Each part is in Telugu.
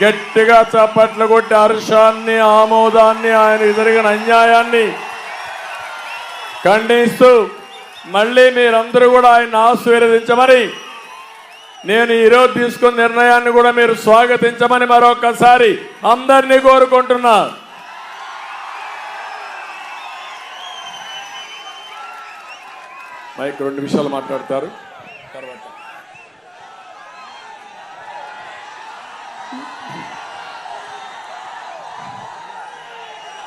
గట్టిగా చప్పట్లు కొట్టి హర్షాన్ని ఆమోదాన్ని ఆయన జరిగిన అన్యాయాన్ని ఖండిస్తూ మళ్ళీ మీరందరూ కూడా ఆయన ఆశీర్వదించమని నేను ఈరోజు తీసుకున్న నిర్ణయాన్ని కూడా మీరు స్వాగతించమని మరొకసారి అందరినీ కోరుకుంటున్నా. మైక్ రెండు విషయాలు మాట్లాడతారు.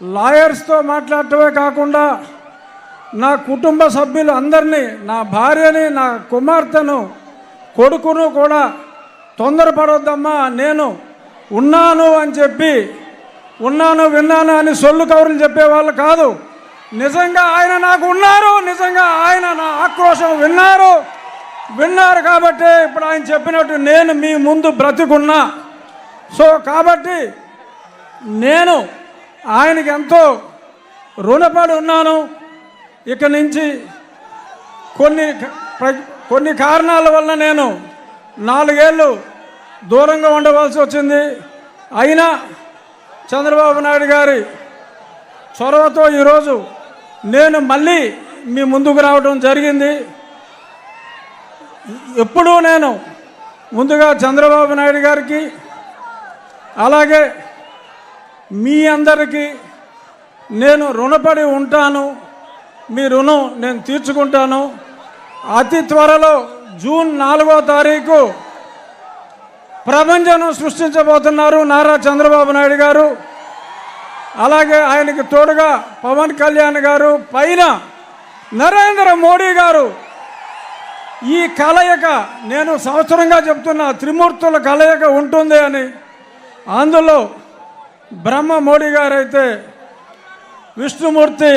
లాయర్స్తో మాట్లాడటమే కాకుండా నా కుటుంబ సభ్యులు అందరినీ నా భార్యని నా కుమార్తెను కొడుకును కూడా తొందరపడొద్దమ్మా నేను ఉన్నాను అని చెప్పి ఉన్నాను విన్నాను అని సొల్లు కబుర్లు చెప్పేవాళ్ళు కాదు. నిజంగా ఆయన నాకు ఉన్నారు నిజంగా ఆయన నా ఆక్రోశం విన్నారు. విన్నారు కాబట్టి ఇప్పుడు ఆయన చెప్పినట్టు నేను మీ ముందు బ్రతికున్నా. సో కాబట్టి నేను ఆయనకి ఎంతో రుణపడి ఉన్నాను. ఇక నుంచి కొన్ని ప్ర- కొన్ని కారణాల వల్ల నేను నాలుగేళ్ళు దూరంగా ఉండవలసి వచ్చింది. అయినా చంద్రబాబు నాయుడు గారి చొరవతో ఈరోజు నేను మళ్ళీ మీ ముందుకు రావడం జరిగింది. ఎప్పుడూ నేను ముందుగా చంద్రబాబు నాయుడు గారికి అలాగే మీ అందరికీ నేను రుణపడి ఉంటాను. మీ రుణం నేను తీర్చుకుంటాను. అతి త్వరలో జూన్ నాలుగో తారీఖు ప్రపంచం సృష్టించబోతున్నారు నారా చంద్రబాబు నాయుడు గారు. అలాగే ఆయనకి తోడుగా పవన్ కళ్యాణ్ గారు పైన నరేంద్ర మోడీ గారు. ఈ కలయిక నేను సంవత్సరంగా చెప్తున్న త్రిమూర్తుల కలయిక ఉంటుంది అని అందులో బ్రహ్మ మోడీ గారైతే విష్ణుమూర్తి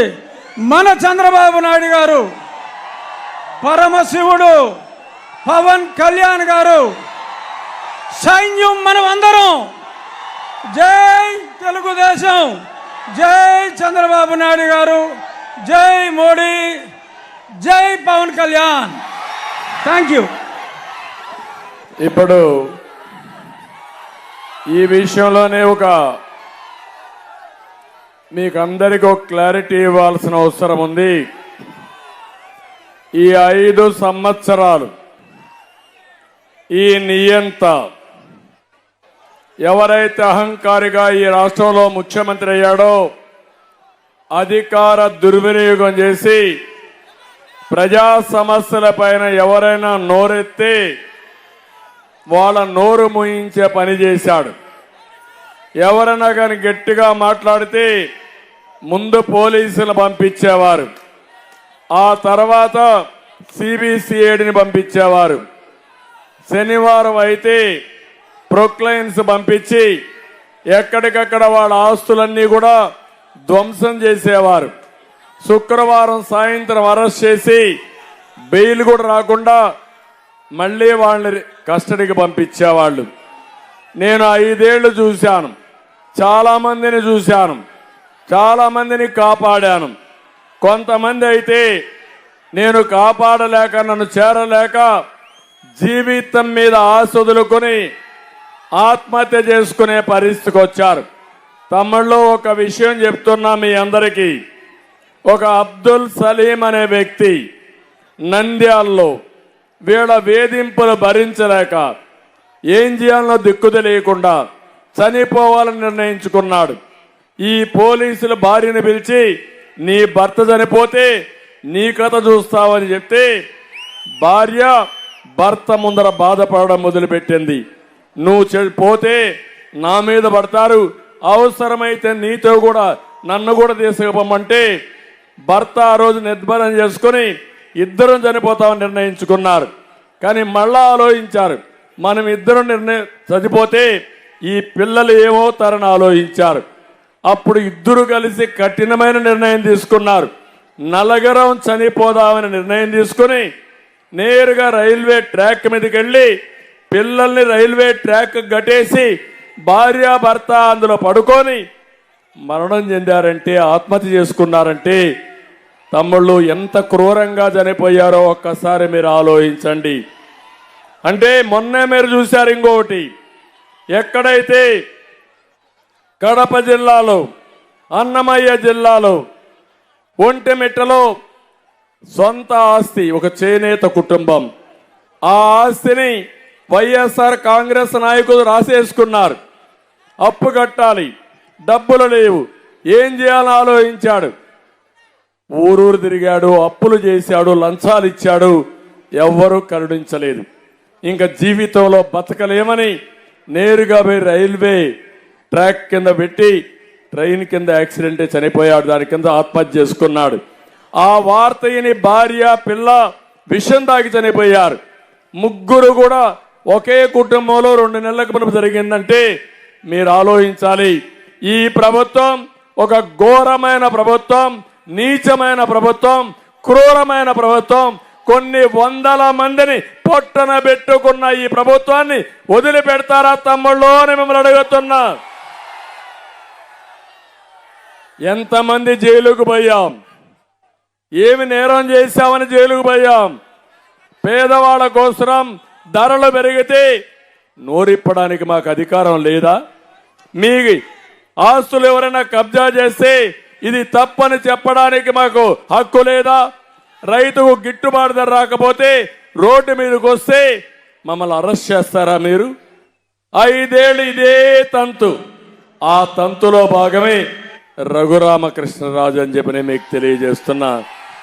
మన చంద్రబాబు నాయుడు గారు పరమశివుడు పవన్ కళ్యాణ్ గారు సైన్యం మనం అందరం జై తెలుగుదేశం జై చంద్రబాబు నాయుడు గారు జై మోడీ జై పవన్ కళ్యాణ్. థ్యాంక్ యూ ఇప్పుడు ఈ విషయంలోనే ఒక మీకు అందరికీ ఒక క్లారిటీ ఇవ్వాల్సిన అవసరం ఉంది. ఈ ఐదు సంవత్సరాలు ఈ నియంత ఎవరైతే అహంకారిగా ఈ రాష్ట్రంలో ముఖ్యమంత్రి అయ్యాడో అధికార దుర్వినియోగం చేసి ప్రజా సమస్యల పైన ఎవరైనా నోరెత్తి వాళ్ళ నోరు ముయించే పని చేశాడు. ఎవరైనా కానీ గట్టిగా మాట్లాడితే ముందు పోలీసులు పంపించేవారు. ఆ తర్వాత సిబిసిఐడిని పంపించేవారు. శనివారం అయితే ప్రొక్లైన్స్ పంపించి ఎక్కడికక్కడ వాళ్ళ ఆస్తులన్నీ కూడా ధ్వంసం చేసేవారు. శుక్రవారం సాయంత్రం అరెస్ట్ చేసి బెయిల్ కూడా రాకుండా మళ్ళీ వాళ్ళని కస్టడీకి పంపించేవాళ్ళు. నేను ఐదేళ్ళు చూశాను. చాలామందిని చూశాను. చాలామందిని కాపాడాను. కొంతమంది అయితే నేను కాపాడలేక నన్ను చేరలేక జీవితం మీద ఆశ వదులుకొని ఆత్మహత్య చేసుకునే పరిస్థితికి వచ్చారు. తమ్ముళ్ళు ఒక విషయం చెప్తున్నా మీ అందరికీ. ఒక అబ్దుల్ సలీం అనే వ్యక్తి నంద్యాల్లో వీళ్ళ వేధింపులు భరించలేక ఏం చేయాలనో దిక్కు తెలియకుండా చనిపోవాలని నిర్ణయించుకున్నాడు. ఈ పోలీసుల భార్యను పిలిచి నీ భర్త చనిపోతే నీ కథ చూస్తావని చెప్తే భార్య భర్త ముందర బాధపడడం మొదలుపెట్టింది. నువ్వు చె- పోతే నా మీద పడతారు. అవసరమైతే నీతో కూడా నన్ను కూడా తీసుకుపోమంటే భర్త ఆ రోజు నిర్భరం చేసుకుని ఇద్దరం చనిపోతామని నిర్ణయించుకున్నారు. కానీ మళ్ళా ఆలోచించారు. మనం ఇద్దరం నిర్ణయం చనిపోతే ఈ పిల్లలు ఏమవుతారని ఆలోచించారు అప్పుడు ఇద్దరు కలిసి కఠినమైన నిర్ణయం తీసుకున్నారు. నలగరం చనిపోదామని నిర్ణయం తీసుకుని నేరుగా రైల్వే ట్రాక్ మీదకి వెళ్ళి పిల్లల్ని రైల్వే ట్రాక్ గట్టేసి భార్య భర్త అందులో పడుకొని మరణం చెందారంటే ఆత్మహత్య చేసుకున్నారంటే తమ్ముళ్ళు ఎంత క్రూరంగా చనిపోయారో ఒక్కసారి మీరు ఆలోచించండి. అంటే మొన్నే మీరు చూశారు ఇంకొకటి. ఎక్కడైతే కడప జిల్లాలో అన్నమయ్య జిల్లాలో ఒంటిమిట్టలో సొంత ఆస్తి ఒక చేనేత కుటుంబం ఆ ఆస్తిని వైఎస్ఆర్ కాంగ్రెస్ నాయకులు రాసేసుకున్నారు. అప్పు కట్టాలి డబ్బులు లేవు ఏం చేయాలని ఆలోచించాడు. ఊరూరు తిరిగాడు అప్పులు చేశాడు లంచాలు ఇచ్చాడు ఎవ్వరూ కరుణించలేదు. ఇంకా జీవితంలో బతకలేమని నేరుగా పోయి రైల్వే ట్రాక్ కింద పెట్టి ట్రైన్ కింద యాక్సిడెంట్ చనిపోయాడు. దాని కింద ఆత్మహత్య చేసుకున్నాడు. ఆ వార్త విని భార్య పిల్ల విషం తాగి చనిపోయారు. ముగ్గురు కూడా ఒకే కుటుంబంలో రెండు నెలలకు మునుపు జరిగిందంటే మీరు ఆలోచించాలి. ఈ ప్రభుత్వం ఒక ఘోరమైన ప్రభుత్వం నీచమైన ప్రభుత్వం క్రూరమైన ప్రభుత్వం కొన్ని వందల మందిని పొట్టన పెట్టుకున్న ఈ ప్రభుత్వాన్ని వదిలిపెడతారా తమ్ముళ్ళు అని మిమ్మల్ని అడుగుతున్నా. ఎంతమంది జైలుకు పోయాం? ఏమి నేరం చేశామని జైలుకు పోయాం? పేదవాళ్ళ కోసం ధరలు పెరిగితే నోరిప్పడానికి మాకు అధికారం లేదా? మీ ఆస్తులు ఎవరైనా కబ్జా చేస్తే ఇది తప్పని చెప్పడానికి మాకు హక్కు లేదా? రైతుకు గిట్టుబాటు ధర రాకపోతే రోడ్డు మీదకి వస్తే మమ్మల్ని అరెస్ట్ చేస్తారా మీరు? ఐదేళ్ళు ఇదే తంతు. ఆ తంతులో భాగమే రఘురామకృష్ణరాజు అని చెప్పి నేను మీకు తెలియజేస్తున్నా.